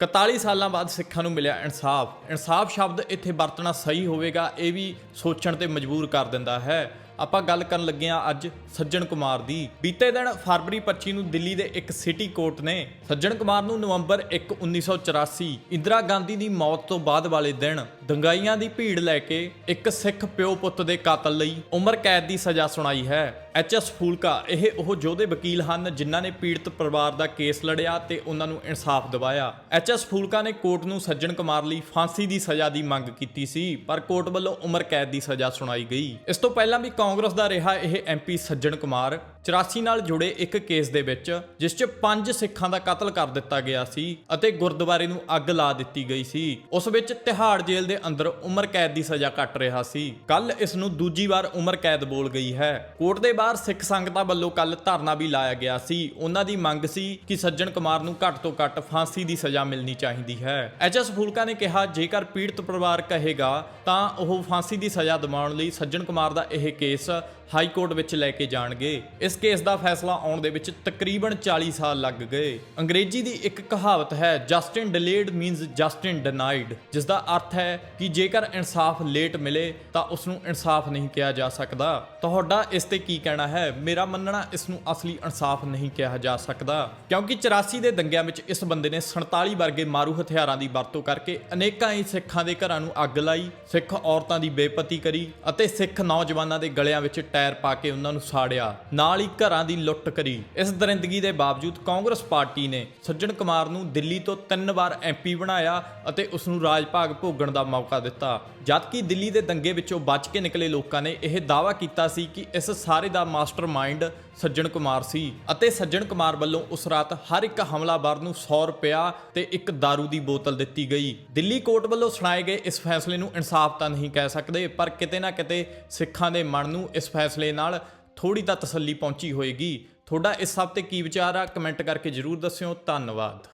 41 ਸਾਲਾਂ ਬਾਅਦ ਸਿੱਖਾਂ ਨੂੰ ਮਿਲਿਆ ਇਨਸਾਫ। ਇਨਸਾਫ ਸ਼ਬਦ ਇੱਥੇ ਵਰਤਣਾ ਸਹੀ ਹੋਵੇਗਾ, ਇਹ ਵੀ ਸੋਚਣ ਤੇ ਮਜਬੂਰ ਕਰ ਦਿੰਦਾ ਹੈ। ਆਪਾਂ ਗੱਲ ਕਰਨ ਲੱਗੇ ਹਾਂ ਅੱਜ ਸੱਜਣ ਕੁਮਾਰ ਦੀ। ਬੀਤੇ ਦਿਨ ਫਰਵਰੀ 25 ਨੂੰ ਦਿੱਲੀ ਦੇ ਇੱਕ ਸਿਟੀ ਕੋਰਟ ਨੇ ਸੱਜਣ ਕੁਮਾਰ ਨੂੰ ਨਵੰਬਰ 1 1984 ਇੰਦਰਾ ਗਾਂਧੀ ਦੀ ਮੌਤ ਤੋਂ ਬਾਅਦ ਵਾਲੇ ਦਿਨ ਦੰਗਾਈਆਂ ਦੀ ਭੀੜ ਲੈ ਕੇ ਇੱਕ ਸਿੱਖ ਪਿਓ ਪੁੱਤ ਦੇ ਕਾਤਲ ਲਈ ਉਮਰ ਕੈਦ ਦੀ ਸਜ਼ਾ ਸੁਣਾਈ ਹੈ। ਐਚ ਐਸ ਫੂਲਕਾ ਇਹ ਉਹ ਯੋਧੇ ਵਕੀਲ ਹਨ ਜਿਨ੍ਹਾਂ ਨੇ ਪੀੜਤ ਪਰਿਵਾਰ ਦਾ ਕੇਸ ਲੜਿਆ ਤੇ ਉਹਨਾਂ ਨੂੰ ਇਨਸਾਫ ਦਿਵਾਇਆ। ਐਚ ਐਸ ਫੂਲਕਾ ਨੇ ਕੋਰਟ ਨੂੰ ਸੱਜਣ ਕੁਮਾਰ ਲਈ ਫਾਂਸੀ ਦੀ ਸਜ਼ਾ ਦੀ ਮੰਗ ਕੀਤੀ ਸੀ, ਪਰ ਕੋਰਟ ਵੱਲੋਂ ਉਮਰ ਕੈਦ ਦੀ ਸਜ਼ਾ ਸੁਣਾਈ ਗਈ। ਇਸ ਤੋਂ ਪਹਿਲਾਂ ਵੀ ਕਾਂਗਰਸ ਦਾ ਰਿਹਾ ਇਹ ਐਮਪੀ ਸੱਜਣ ਕੁਮਾਰ 84 ਨਾਲ ਜੁੜੇ ਇੱਕ ਕੇਸ ਦੇ ਵਿੱਚ, ਜਿਸ 'ਚ ਪੰਜ ਸਿੱਖਾਂ ਦਾ ਕਤਲ ਕਰ ਦਿੱਤਾ ਗਿਆ ਸੀ ਅਤੇ ਗੁਰਦੁਆਰੇ ਨੂੰ ਅੱਗ ਲਾ ਦਿੱਤੀ ਗਈ ਸੀ। ਉਸ ਵਿੱਚ ਤਿਹਾੜ ਜੇਲ੍ਹ ਦੇ ਅੰਦਰ ਉਮਰ ਕੈਦ ਦੀ ਸਜ਼ਾ ਕੱਟ ਰਿਹਾ ਸੀ। ਕੱਲ ਇਸ ਨੂੰ ਦੂਜੀ ਵਾਰ ਉਮਰ ਕੈਦ ਬੋਲ ਗਈ ਹੈ। ਕੋਰਟ ਦੇ ਬਾਹਰ ਸਿੱਖ ਸੰਗਤਾਂ ਵੱਲੋਂ ਕੱਲ ਧਰਨਾ ਵੀ ਲਾਇਆ ਗਿਆ ਸੀ। ਉਹਨਾਂ ਦੀ ਮੰਗ ਸੀ ਕਿ ਸੱਜਣ ਕੁਮਾਰ ਨੂੰ ਘੱਟ ਤੋਂ ਘੱਟ ਫਾਂਸੀ ਦੀ ਸਜ਼ਾ ਮਿਲਣੀ ਚਾਹੀਦੀ ਹੈ। ਐਚਐਸ ਫੂਲਕਾ ਨੇ ਕਿਹਾ, ਜੇਕਰ ਪੀੜਤ ਪਰਿਵਾਰ ਕਹੇਗਾ, ਤਾਂ ਉਹ ਫਾਂਸੀ ਦੀ ਸਜ਼ਾ ਦਿਵਾਉਣ ਲਈ ਸੱਜਣ ਕੁਮਾਰ ਦਾ ਇਹ ਕੇਸ ਕੇਸ ਹਾਈ ਕੋਰਟ ਵਿੱਚ ਲੈ ਕੇ ਜਾਣਗੇ। ਇਸ ਕੇਸ ਦਾ ਫੈਸਲਾ ਆਉਣ ਦੇ ਵਿੱਚ ਤਕਰੀਬਨ 40 ਸਾਲ ਲੱਗ ਗਏ। ਅੰਗਰੇਜ਼ੀ ਦੀ ਇੱਕ ਕਹਾਵਤ ਹੈ justice delayed means justice denied ਜਿਸ ਦਾ ਅਰਥ ਹੈ ਕਿ ਜੇਕਰ ਇਨਸਾਫ ਲੇਟ ਮਿਲੇ, ਤਾਂ ਉਸ ਨੂੰ ਇਨਸਾਫ ਨਹੀਂ ਕਿਹਾ ਜਾ ਸਕਦਾ। ਤੁਹਾਡਾ ਇਸ ਤੇ ਕੀ ਕਹਿਣਾ ਹੈ? ਮੇਰਾ ਮੰਨਣਾ ਇਸ ਨੂੰ ਅਸਲੀ ਇਨਸਾਫ ਨਹੀਂ ਕਿਹਾ ਜਾ ਸਕਦਾ। ਕਿਉਂਕਿ 84 ਦੇ ਦੰਗਿਆਂ ਵਿੱਚ ਇਸ ਬੰਦੇ ਨੇ 47 ਵਰਗੇ ਮਾਰੂ ਹਥਿਆਰਾਂ ਦੀ ਵਰਤੋਂ ਕਰਕੇ ਅਨੇਕਾਂ ਹੀ ਸਿੱਖਾਂ ਦੇ ਘਰਾਂ ਨੂੰ ਅੱਗ ਲਾਈ, ਸਿੱਖ ਔਰਤਾਂ ਦੀ ਬੇਪਤੀ ਕਰੀ ਅਤੇ ਸਿੱਖ ਨੌਜਵਾਨਾਂ ਦੇ ਗਲਿਆਂ ਵਿੱਚ ਟਾਇਰ ਪਾ ਕੇ ਉਹਨਾਂ ਨੂੰ ਸਾੜਿਆ, ਨਾਲ ਹੀ ਘਰਾਂ ਦੀ ਲੁੱਟ ਕਰੀ। ਇਸ ਦਰਿੰਦਗੀ ਦੇ ਬਾਵਜੂਦ ਕਾਂਗਰਸ ਪਾਰਟੀ ਨੇ ਸੱਜਣ ਕੁਮਾਰ ਨੂੰ ਦਿੱਲੀ ਤੋਂ ਤਿੰਨ ਵਾਰ ਐਮਪੀ ਬਣਾਇਆ ਅਤੇ ਉਸ ਨੂੰ ਰਾਜ ਭਾਗ ਭੋਗਣ ਦਾ ਮੌਕਾ ਦਿੱਤਾ। ਜਦਕਿ ਦਿੱਲੀ ਦੇ ਦੰਗੇ ਵਿੱਚੋਂ ਬਚ ਕੇ ਨਿਕਲੇ ਲੋਕਾਂ ਨੇ ਇਹ ਦਾਅਵਾ ਕੀਤਾ ਸੀ ਕਿ ਇਸ ਸਾਰੇ ਦਾ ਮਾਸਟਰਮਾਈਂਡ ਸੱਜਣ ਕੁਮਾਰ ਸੀ ਅਤੇ ਸੱਜਣ ਕੁਮਾਰ ਵੱਲੋਂ ਉਸ ਰਾਤ ਹਰ ਇੱਕ ਹਮਲਾਵਰ ਨੂੰ 100 ਰੁਪਇਆ ਤੇ ਇੱਕ दारू ਦੀ ਬੋਤਲ ਦਿੱਤੀ ਗਈ। ਦਿੱਲੀ ਕੋਰਟ ਵੱਲੋਂ ਸੁਣਾਏ ਗਏ ਇਸ ਫੈਸਲੇ ਨੂੰ ਇਨਸਾਫ ਤਾਂ ਨਹੀਂ ਕਹਿ ਸਕਦੇ, ਪਰ ਕਿਤੇ ਨਾ ਕਿਤੇ ਸਿੱਖਾਂ ਦੇ ਮਨ ਨੂੰ ਇਸ ਫੈਸਲੇ ਨਾਲ ਥੋੜੀ ਤਾਂ ਤਸੱਲੀ ਪਹੁੰਚੀ ਹੋਏਗੀ। ਤੁਹਾਡਾ ਇਸ ਸਭ ਤੇ ਕੀ ਵਿਚਾਰ ਆ? ਕਮੈਂਟ ਕਰਕੇ ਜਰੂਰ ਦੱਸਿਓ। ਧੰਨਵਾਦ।